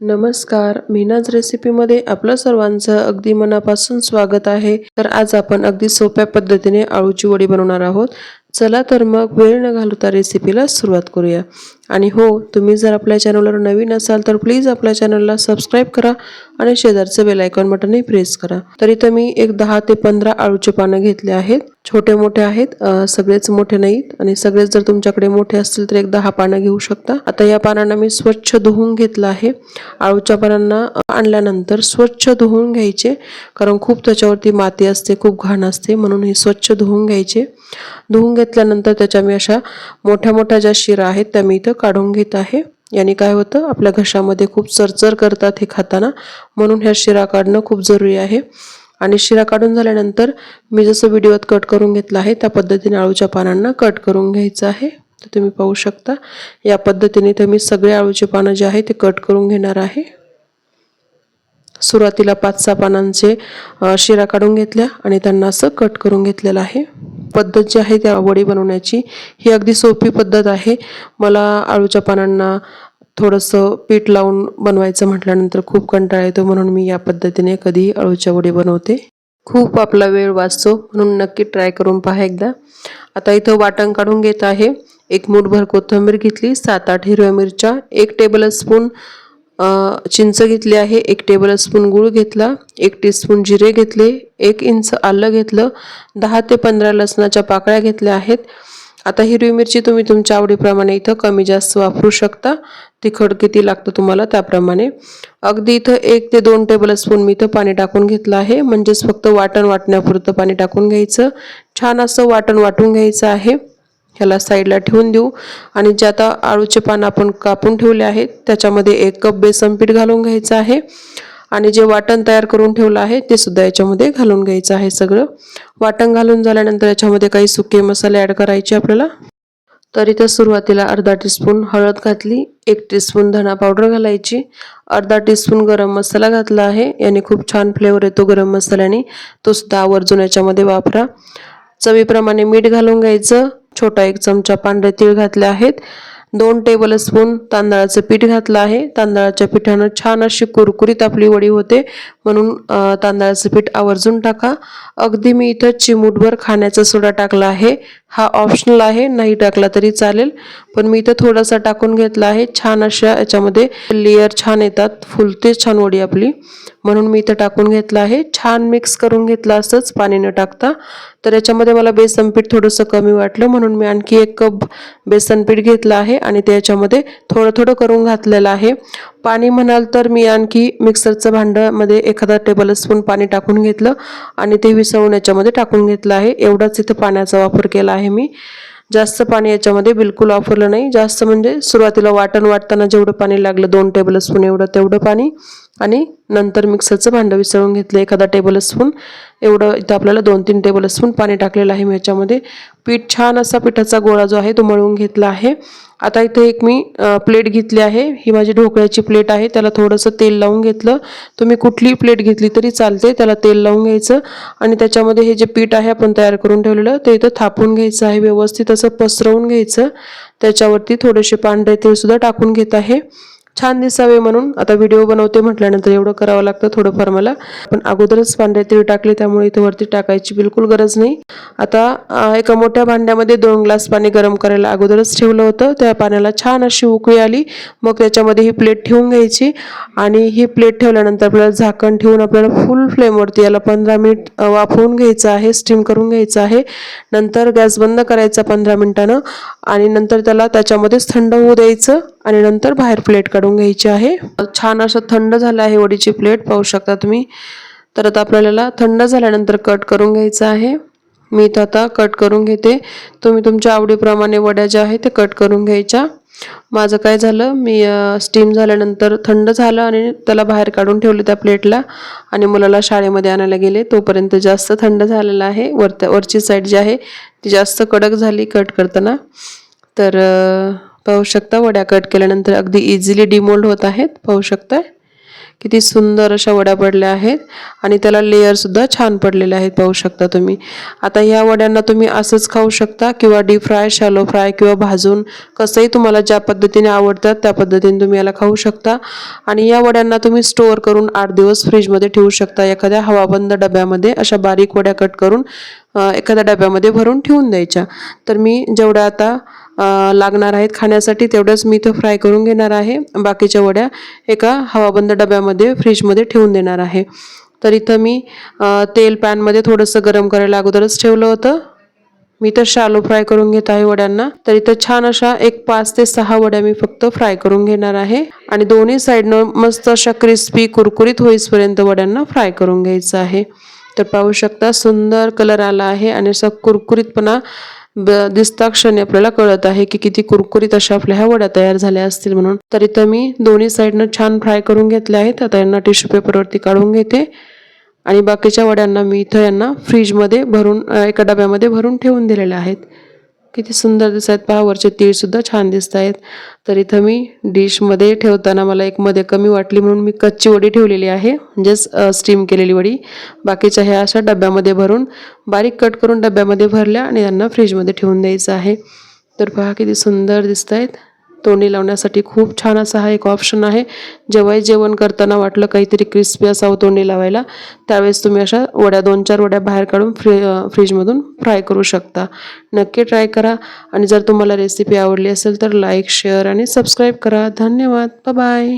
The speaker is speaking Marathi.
नमस्कार मीनाज रेसिपीमध्ये आपलं सर्वांचं अगदी मनापासून स्वागत आहे. तर आज आपण अगदी सोप्या पद्धतीने आळूची वडी बनवणार आहोत. चला तर मग वेळ न घालवता रेसिपीला सुरुवात करूया. आणि हो तुम्ही जर आपल्या चॅनलवर नवीन असाल तर प्लीज आपल्या चॅनलला सबस्क्राईब करा आणि शेजारचं बेल आयकॉन बटनही प्रेस करा. तर इथं मी एक दहा ते पंधरा आळूचे पानं घेतले आहेत. छोटे मोठे आहेत सगळेच मोठे नाहीत आणि सगळेच जर तुमच्याकडे मोठे असतील तर एक दहा पानं घेऊ शकता. आता या पानांना मी स्वच्छ धुवून घेतलं आहे. आळूच्या पानांना आणल्यानंतर स्वच्छ धुवून घ्यायचे. कारण खूप त्याच्यावरती माती असते खूप घाण असते म्हणून हे स्वच्छ धुवून घ्यायचे. धुवून घेतल्यानंतर त्याच्या मी अशा मोठ्या मोठ्या ज्या शिरा आहेत त्या मी इथं काढून घेत आहे. याने काय होतं? आपल्या घशामध्ये खूप चरचर करतात हे खाताना. म्हणून ह्या शिरा काढणं खूप जरुरी आहे. आणि शिरा काढून झाल्यानंतर मी जसं व्हिडिओत कट करून घेतलं आहे त्या पद्धतीने आळूच्या पानांना कट करून घ्यायचं आहे. तर तुम्ही पाहू शकता. या पद्धतीने तर मी सगळे आळूचे पानं जे आहे ते कट करून घेणार आहे. सुरुवातीला पाच सहा पानांचे शिरा काढून घेतल्या आणि त्यांना असं कट करून घेतलेलं आहे. पद्धत जी आहे त्या वडी बनवण्याची ही अगदी सोपी पद्धत आहे. मला आळूच्या पानांना थोडंसं पीठ लावून बनवायचं म्हटल्यानंतर खूप कंटाळा येतो म्हणून मी या पद्धतीने कधी अळूच्या वडी बनवते. खूप आपला वेळ वाचतो म्हणून नक्की ट्राय करून पहा एकदा. आता इथं वाटण काढून घेत आहे. एक मूठभर कोथिंबीर घेतली सात आठ हिरव्या मिरच्या एक टेबल स्पून चिंच घेतली आहे एक टेबल स्पून गूळ घेतला एक टीस्पून जिरे घेतले एक इंच आलं घेतलं दहा ते पंधरा लसणाच्या पाकळ्या घेतल्या आहेत. आता हिरवी मिरची तुम्ही तुमच्या आवडीप्रमाणे इथं कमी जास्त वापरू शकता. तिखट किती लागतं तुम्हाला त्याप्रमाणे. अगदी इथं एक ते दोन टेबल स्पून मी इथं पाणी टाकून घेतलं आहे. म्हणजेच फक्त वाटण वाटण्यापुरतं पाणी टाकून घ्यायचं. छान असं वाटण वाटून घ्यायचं आहे. ह्याला साईडला ठेवून देऊ. आणि जे आता आळूचे पान आपण कापून ठेवले आहेत त्याच्यामध्ये एक कप बेसन पीठ घालून घ्यायचं आहे. आणि जे वाटण तयार करून ठेवलं आहे ते सुद्धा याच्यामध्ये घालून घ्यायचं आहे सगळं. वाटण घालून झाल्यानंतर याच्यामध्ये काही सुके मसाले ॲड करायचे आपल्याला. तर इथं सुरुवातीला अर्धा टीस्पून हळद घातली एक टीस्पून धणा पावडर घालायची. अर्धा टीस्पून गरम मसाला घातला आहे याने खूप छान फ्लेवर येतो गरम मसाल्याने. तो सुद्धा आवर्जून याच्यामध्ये वापरा. चवीप्रमाणे मीठ घालून घ्यायचं. छोटा एक चमचा पांढरे तीळ घातले आहेत. दोन टेबल स्पून तांदळाचं पीठ घातलं आहे. तांदळाच्या पिठानं छान अशी कुरकुरीत आपली वडी होते. म्हणून तांदळाचं पीठ आवर्जून टाका. अगदी मी इथं चिमूटभर खाण्याचा सोडा टाकला आहे. हा ऑप्शनल आहे नाही टाकला तरी चालेल. पण मी इथं थोडासा टाकून घेतला आहे. छान अशा याच्यामध्ये लेअर छान येतात. फुलते छान वडी आपली. म्हणून मी इथं टाकून घेतलं आहे. छान मिक्स करून घेतलं असंच पाणी न टाकता. तर याच्यामध्ये मला बेसन पीठ थोडंसं कमी वाटलं. म्हणून मी आणखी एक कप बेसन पीठ घेतलं आहे आणि ते याच्यामध्ये थोडं थोडं करून घातलेलं आहे. पाणी म्हणाल तर मी आणखी मिक्सरचं भांड्यामध्ये एखादा टेबल स्पून पाणी टाकून घेतलं आणि ते विसळून याच्यामध्ये टाकून घेतलं आहे. एवढाच इथं पाण्याचा वापर केला आहे मी. जास्त पाणी याच्यामध्ये बिलकुल वापरलं नाही. जास्त म्हणजे सुरुवातीला वाटण वाटताना जेवढं पाणी लागलं दोन टेबल स्पून एवढं तेवढं पाणी. आणि नंतर मिक्सरचं भांडं विसळून घेतलं एखादा टेबल स्पून एवढं इथं आपल्याला दोन तीन टेबल स्पून पाणी टाकलेलं आहे मी याच्यामध्ये. पीठ छान असा पिठाचा गोळा जो आहे तो मळून घेतला आहे. आता इथे एक मी प्लेट घेतली आहे. ही माझी ढोकळ्याची प्लेट आहे. त्याला थोडंसं तेल लावून घेतलं. तुम्ही कुठलीही प्लेट घेतली तरी चालते. त्याला तेल लावून घ्यायचं. आणि त्याच्यामध्ये हे जे पीठ आहे आपण तयार करून ठेवलेलं ते इथं थापून घ्यायचं आहे. व्यवस्थित असं पसरवून घ्यायचं. त्याच्यावरती थोडेसे पांढरे तेलसुद्धा टाकून घेत आहे. छान दिसावे म्हणून आता व्हिडिओ बनवते म्हटल्यानंतर एवढं करावं लागतं थोडंफार मला. पण अगोदरच पांढरे तीळ टाकले त्यामुळे इथे वरती टाकायची बिलकुल गरज नाही. आता एका मोठ्या भांड्यामध्ये दोन ग्लास पाणी गरम करायला अगोदरच ठेवलं होतं. त्या पाण्याला छान अशी उकळी आली. मग त्याच्यामध्ये ही प्लेट ठेवून घ्यायची. आणि ही प्लेट ठेवल्यानंतर आपल्याला झाकण ठेवून आपल्याला फुल फ्लेमवरती याला पंधरा मिनिट वाफवून घ्यायचं आहे. स्टीम करून घ्यायचं आहे. नंतर गॅस बंद करायचा पंधरा मिनिटानं. आणि नंतर त्याला त्याच्यामध्येच थंड होऊ द्यायचं. आणि नंतर बाहेर प्लेट काढून घ्यायची आहे. छान असं थंड झालं आहे वडीची प्लेट पाहू शकता तुम्ही. तर आता आपल्याला थंड झाल्यानंतर कट करून घ्यायचं आहे. मी इथं आता कट करून घेते. तुम्ही तुमच्या आवडीप्रमाणे वड्या ज्या आहेत ते कट करून घ्यायच्या. माझं काय झालं मी स्टीम झाल्यानंतर थंड झालं आणि त्याला बाहेर काढून ठेवलं त्या प्लेटला आणि मुलाला शाळेमध्ये आणायला गेले. तोपर्यंत जास्त थंड झालेलं आहे. वरत्या वरची साईड जी आहे ती जास्त कडक झाली कट करताना. तर पाहू शकता. वड्या कट केल्यानंतर अगदी इझिली डिमोल्ड होत आहेत. पाहू शकता. किती सुंदर अशा वड्या पडल्या आहेत. आणि त्याला लेअरसुद्धा छान पडलेले आहेत. पाहू शकता तुम्ही. आता ह्या वड्यांना तुम्ही असंच खाऊ शकता किंवा डीप फ्राय शॅलो फ्राय किंवा भाजून कसंही तुम्हाला ज्या पद्धतीने आवडतात त्या पद्धतीने तुम्ही याला खाऊ शकता. आणि या वड्यांना तुम्ही स्टोअर करून आठ दिवस फ्रीजमध्ये ठेवू शकता. एखाद्या हवाबंद डब्यामध्ये अशा बारीक वड्या कट करून एखाद्या डब्यामध्ये भरून ठेवून द्यायच्या. तर मी जेवढ्या आता लागणार आहेत खाण्यासाठी तेवढंच मी तो फ्राय करून घेणार आहे. बाकीच्या वड्या एका हवाबंद डब्यामध्ये फ्रीजमध्ये ठेवून देणार आहे. तर इथं मी तेल पॅनमध्ये थोडंसं गरम करायला अगोदरच ठेवलं होतं. मी तर शालो फ्राय करून घेत आहे वड्यांना. तर इथं छान अशा एक पाच ते सहा वड्या मी फक्त फ्राय करून घेणार आहे. आणि दोन्ही साईडनं मस्त अशा क्रिस्पी कुरकुरीत होईसपर्यंत वड्यांना फ्राय करून घ्यायचं आहे. तर पाहू शकता सुंदर कलर आला आहे आणि असा कुरकुरीतपणा ब दिसता क्षणी आपल्याला कळत आहे की किती कुरकुरीत अशा आपल्या ह्या वड्या तयार झाल्या असतील म्हणून. तर इथं मी दोन्ही साईडनं छान फ्राय करून घेतल्या आहेत. आता यांना टिश्यू पेपरवरती काढून घेते. आणि बाकीच्या वड्यांना मी इथं यांना फ्रीजमध्ये भरून एका डब्यामध्ये भरून ठेवून दिलेल्या आहेत. किती सुंदर दिसत आहेत पहा वरचे तीळसुद्धा छान दिसत आहेत. तर इथं मी डिशमध्ये ठेवताना मला एक मध्ये कमी वाटली म्हणून मी कच्ची वडी ठेवलेली आहे म्हणजेच स्टीम केलेली वडी. बाकीच्या ह्या अशा डब्यामध्ये भरून बारीक कट करून डब्यामध्ये भरल्या आणि त्यांना फ्रीजमध्ये ठेवून द्यायचं आहे. तर पहा किती सुंदर दिसत आहेत. तोंडी लावण्यासाठी खूप छान असा हा एक ऑप्शन आहे. जेव्हाही जेवण करताना वाटलं काहीतरी क्रिस्पी असावं तोंडी लावायला त्यावेळेस तुम्ही अशा वड्या दोन चार वड्या बाहेर काढून फ्री फ्रीजमधून फ्राय करू शकता. नक्की ट्राय करा आणि जर तुम्हाला रेसिपी आवडली असेल तर लाईक शेअर आणि सबस्क्राईब करा. धन्यवाद. बाय